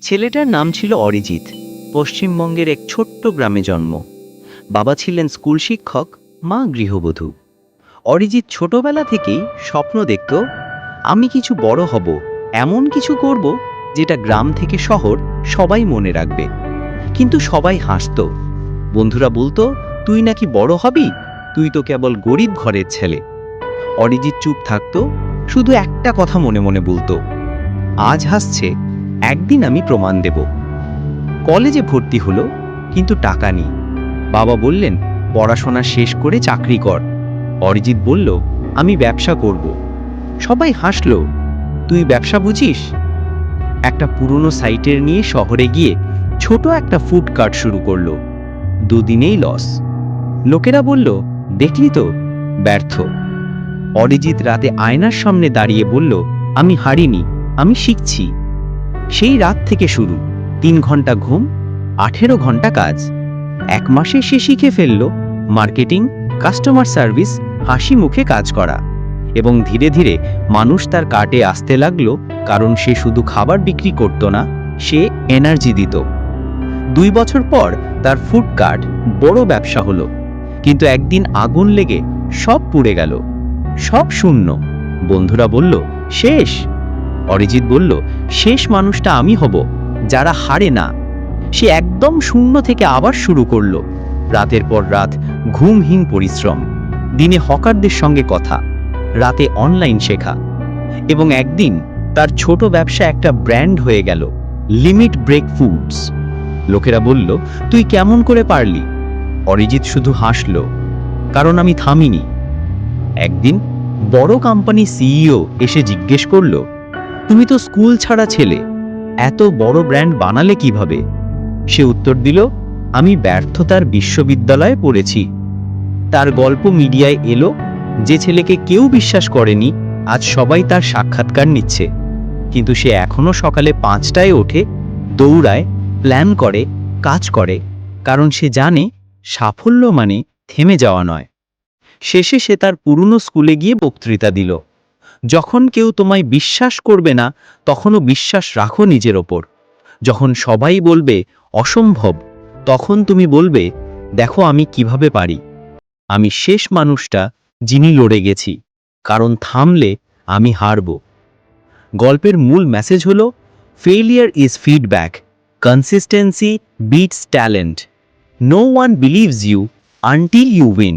ছেলেটার নাম ছিল অরিজিৎ। পশ্চিমবঙ্গের এক ছোট্ট গ্রামে জন্ম। বাবা ছিলেন স্কুল শিক্ষক, মা গৃহবধূ। অরিজিৎ ছোটবেলা থেকেই স্বপ্ন দেখত, আমি কিছু বড় হব, এমন কিছু করব যেটা গ্রাম থেকে শহর সবাই মনে রাখবে। কিন্তু সবাই হাসতো। বন্ধুরা বলতো, তুই নাকি বড় হবি? তুই তো কেবল গরিব ঘরের ছেলে। অরিজিৎ চুপ থাকতো, শুধু একটা কথা মনে মনে বলতো, আজ হাসছে। একদিন আমি প্রমাণ দেব। কলেজে ভর্তি হলো, কিন্তু টাকা নেই। বাবা বললেন, পড়াশোনা শেষ করে চাকরি কর। অরিজিৎ বলল, আমি ব্যবসা করব। সবাই হাসলো, তুই ব্যবসা বুঝিস? একটা পুরনো সাইটের নিয়ে শহরে গিয়ে ছোট একটা ফুড কার্ট শুরু করল। দুদিনেই লস। লোকেরা বলল, দেখলি তো, ব্যর্থ। অরিজিৎ রাতে আয়নার সামনে দাঁড়িয়ে বলল, আমি হারিনি, আমি শিখছি। সেই রাত থেকে শুরু। তিন ঘণ্টা ঘুম, আঠেরো ঘণ্টা কাজ। এক মাসে সে শিখে ফেলল মার্কেটিং, কাস্টমার সার্ভিস, হাসি মুখে কাজ করা। এবং ধীরে ধীরে মানুষ তার কার্টে আসতে লাগল কারণ সে শুধু খাবার বিক্রি করত না, সে এনার্জি দিত। দুই বছর পর তার ফুড কার্ট বড় ব্যবসা হলো। কিন্তু একদিন আগুন লেগে সব পুড়ে গেল। সব শূন্য। বন্ধুরা বলল, শেষ? অরিজিৎ বলল শেষ মানুষটা আমি হব, যারা হারে না। সে একদম শূন্য থেকে আবার শুরু করল। রাতের পর রাত ঘুমহীন পরিশ্রম। দিনে হকারদের সঙ্গে কথা। রাতে অনলাইন শেখা। এবং একদিন তার ছোট ব্যবসা একটা ব্র্যান্ড হয়ে গেল, লিমিট ব্রেক ফুডস। লোকেরা বলল, তুই কেমন করে পারলি? অরিজিৎ শুধু হাসল, কারণ আমি থামিনি। একদিন বড় কোম্পানি সিইও এসে জিজ্ঞেস করল তুমি তো স্কুল ছাড়া ছেলে। এত বড় ব্র্যান্ড বানালে কীভাবে? সে উত্তর দিল, আমি ব্যর্থতার বিশ্ববিদ্যালয়ে পড়েছি। তার গল্প মিডিয়ায় এলো, যে ছেলেকে কেউ বিশ্বাস করেনি, আজ সবাই তার সাক্ষাৎকার নিচ্ছে। কিন্তু সে এখনও সকালে পাঁচটায় ওঠে, দৌড়ায়, প্ল্যান করে, কাজ করে, কারণ সে জানে, সাফল্য মানে থেমে যাওয়া নয়। শেষে সে তার পুরনো স্কুলে গিয়ে বক্তৃতা দিল। যখন কেউ তোমায় বিশ্বাস করবে না, তখনও বিশ্বাস রাখো নিজের ওপর। যখন সবাই বলবে, অসম্ভব তখন তুমি বলবে, দেখো আমি কীভাবে পারি। আমি শেষ মানুষটা যিনি লড়ে গেছি, কারণ থামলে আমি হারব। গল্পের মূল মেসেজ হলো failure is feedback consistency beats talent no one believes you until you win